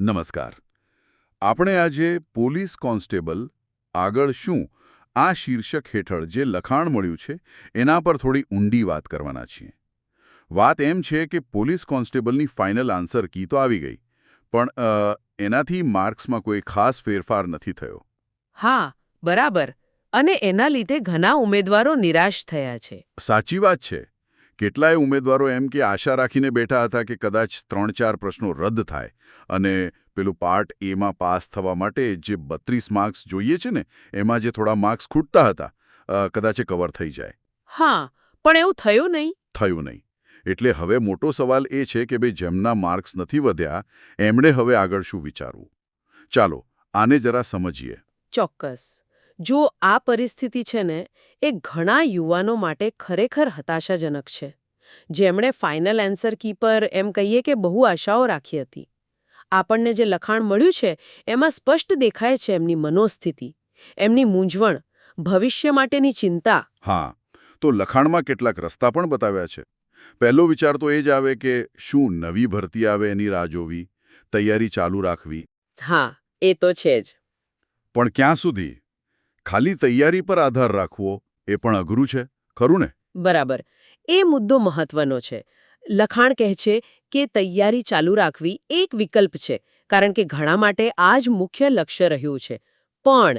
નમસ્કાર. આપણે આજે પોલીસ કોન્સ્ટેબલ આગળ શું આ શીર્ષક હેઠળ જે લખાણ મળ્યું છે એના પર થોડી ઊંડી વાત કરવાના છીએ. વાત એમ છે કે પોલીસ કોન્સ્ટેબલની ફાઇનલ આન્સર કી તો આવી ગઈ પણ એનાથી માર્ક્સમાં કોઈ ખાસ ફેરફાર નથી થયો. હા બરાબર. અને એના લીધે ઘણા ઉમેદવારો નિરાશ થયા છે. સાચી વાત છે. કેટલાય ઉમેદવારો એમ કે આશા રાખીને બેઠા હતા કે કદાચ ત્રણ ચાર પ્રશ્નો રદ થાય અને પેલું પાર્ટ એમાં પાસ થવા માટે જે બત્રીસ માર્ક્સ જોઈએ છે ને એમાં જે થોડા માર્ક્સ ખૂટતા હતા કદાચ એ કવર થઈ જાય. હા પણ એવું થયું નહીં. થયું નહીં. એટલે હવે મોટો સવાલ એ છે કે ભાઈ જેમના માર્ક્સ નથી વધ્યા એમણે હવે આગળ શું વિચારવું? ચાલો આને જરા સમજીએ. ચોક્કસ. જો આ પરિસ્થિતિ છે ને એ ઘણા યુવાનો માટે ખરેખર હતાશાજનક છે. જેમણે ફાઇનલ એન્સર કી પર એમ કહીએ કે બહુ આશાઓ રાખી હતી. આપણને જે લખાણ મળ્યું છે એમાં સ્પષ્ટ દેખાય છે એમની મનોસ્થિતિ એમની મૂંઝવણ ભવિષ્ય માટેની ચિંતા. હા તો લખાણમાં કેટલાક રસ્તા પણ બતાવ્યા છે. પહેલો વિચાર તો એ જ આવે કે શું નવી ભરતી આવે એની રાહ જોવી તૈયારી ચાલુ રાખવી. હા એ તો છે જ. પણ ક્યાં સુધી? ખાલી તૈયારી પર આધાર રાખવો એ પણ અઘરું છે, ખરું ને? બરાબર. એ મુદ્દો મહત્વનો છે. લખાણ કહે છે કે તૈયારી ચાલુ રાખવી એક વિકલ્પ છે, કારણ કે ઘણા માટે આ જ મુખ્ય લક્ષ્ય રહ્યું છે. પણ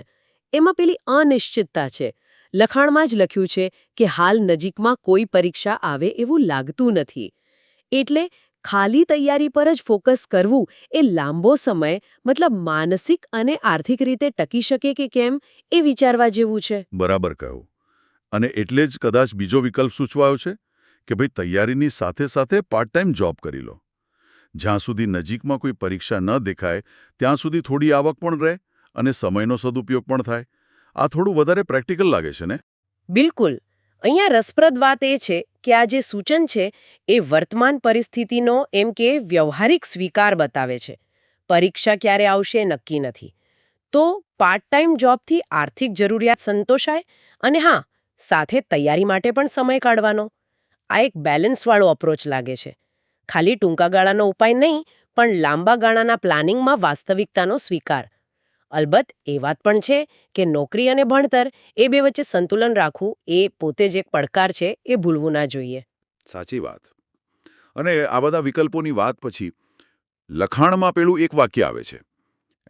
એમાં પેલી અનિશ્ચિતતા છે. લખાણમાં જ લખ્યું છે કે હાલ નજીકમાં કોઈ પરીક્ષા આવે એવું લાગતું નથી. એટલે ખાલી તૈયારી પર જ ફોકસ કરવું એ લાંબો સમય મતલબ માનસિક અને આર્થિક રીતે ટકી શકે કે કેમ એ વિચારવા જેવું છે. બરાબર કહ્યું. અને એટલે જ કદાચ બીજો વિકલ્પ સૂચવાયો છે કે ભાઈ તૈયારીની સાથે સાથે પાર્ટ ટાઈમ જોબ કરી લો. જ્યાં સુધી નજીકમાં કોઈ પરીક્ષા ન દેખાય ત્યાં સુધી થોડી આવક પણ રહે અને સમયનો સદુપયોગ પણ થાય. આ થોડું વધારે પ્રેક્ટિકલ લાગે છે ને? બિલકુલ. અહીંયા રસપ્રદ વાત એ છે કે આ જે સૂચન છે, એ વર્તમાન પરિસ્થિતિનો, એમ કે, વ્યવહારિક સ્વીકાર બતાવે છે. પરીક્ષા ક્યારે આવશે નક્કી નથી. તો પાર્ટ ટાઈમ જોબથી આર્થિક જરૂરિયાત સંતોષાય અને હા, સાથે તૈયારી માટે પણ સમય કાઢવાનો. આ એક બેલેન્સવાળો અપ્રોચ લાગે છે. ખાલી ટૂંકા ગાળાનો ઉપાય નહીં, પણ લાંબા ગાળાના પ્લાનિંગમાં વાસ્તવિકતાનો સ્વીકાર. અલબત્ત એ વાત પણ છે કે નોકરી અને ભણતર એ બે વચ્ચે સંતુલન રાખવું એ પોતે જ એક પડકાર છે એ ભૂલવું ના જોઈએ. સાચી વાત. અને આ બધા વિકલ્પોની વાત પછી લખાણમાં પેલું એક વાક્ય આવે છે.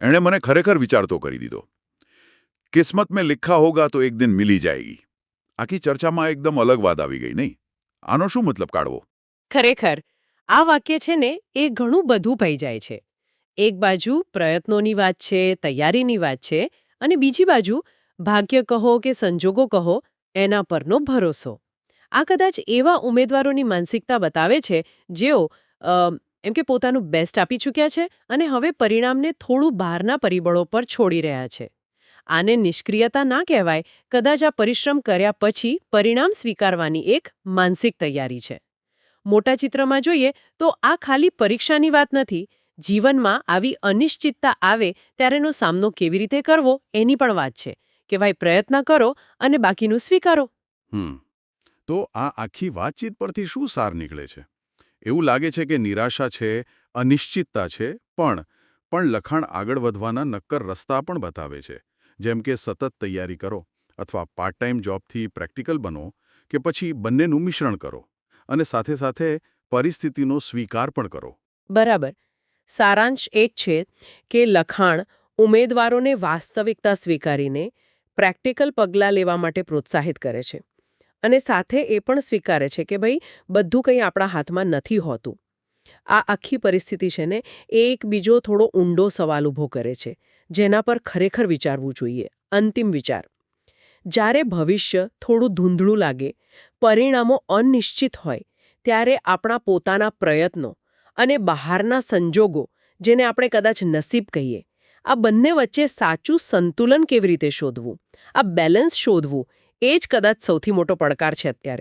એણે મને ખરેખર વિચારતો કરી દીધો. કિસ્મત મેં લિખા હોગા તો એક દિન મિલી જાયગી. આખી ચર્ચામાં એકદમ અલગ વાત આવી ગઈ નહીં? આનો શું મતલબ કાઢવો? ખરેખર આ વાક્ય છે ને એ ઘણું બધું પઈ જાય છે. એક બાજુ પ્રયત્નોની વાત છે, તૈયારીની વાત છે અને બીજી બાજુ ભાગ્ય કહો કે સંજોગો કહો, એના પરનો ભરોસો. આ કદાચ એવા ઉમેદવારોની માનસિકતા બતાવે છે, જેઓ એમ કે પોતાનું બેસ્ટ આપી ચૂક્યા છે અને હવે પરિણામને થોડું બહારના પરિબળો પર છોડી રહ્યા છે. આને નિષ્ક્રિયતા ના કહેવાય, કદાચ આ પરિશ્રમ કર્યા પછી પરિણામ સ્વીકારવાની એક માનસિક તૈયારી છે. મોટા ચિત્રમાં જોઈએ તો આ ખાલી પરીક્ષાની વાત નથી જીવનમાં આવી અનિશ્ચિતતા આવે ત્યારેનો સામનો કેવી રીતે કરવો એની પણ વાત છે. કે ભાઈ પ્રયત્ન કરો અને બાકીનું સ્વીકારો. હમ. તો આ આખી વાતચીત પરથી શું સાર નીકળે છે? એવું લાગે છે કે નિરાશા છે અનિશ્ચિતતા છે પણ પણ લખાણ આગળ વધવાના નક્કર રસ્તા પણ બતાવે છે. જેમ કે સતત તૈયારી કરો અથવા પાર્ટ ટાઈમ જોબથી પ્રેક્ટિકલ બનો કે પછી બંનેનું મિશ્રણ કરો અને સાથે સાથે પરિસ્થિતિનો સ્વીકાર પણ કરો. બરાબર. સારાંશ એ જ છે કે લખાણ ઉમેદવારોને વાસ્તવિકતા સ્વીકારીને પ્રેક્ટિકલ પગલાં લેવા માટે પ્રોત્સાહિત કરે છે. અને સાથે એ પણ સ્વીકારે છે કે ભાઈ, બધું કંઈ આપણા હાથમાં નથી હોતું. આ આખી પરિસ્થિતિ છે ને, એ એક બીજો થોડો ઊંડો સવાલ ઊભો કરે છે, જેના પર ખરેખર વિચારવું જોઈએ. અંતિમ વિચાર. જ્યારે ભવિષ્ય થોડું ધૂંધળું લાગે, પરિણામો અનિશ્ચિત હોય, ત્યારે આપણા પોતાના પ્રયત્નો અને બહારના સંજોગો, જેને આપણે કદાચ નસીબ કહીએ. આ બંને વચ્ચે સાચું સંતુલન કેવી રીતે શોધવું? આ બેલેન્સ શોધવું એ જ કદાચ સૌથી મોટો પડકાર છે અત્યારે.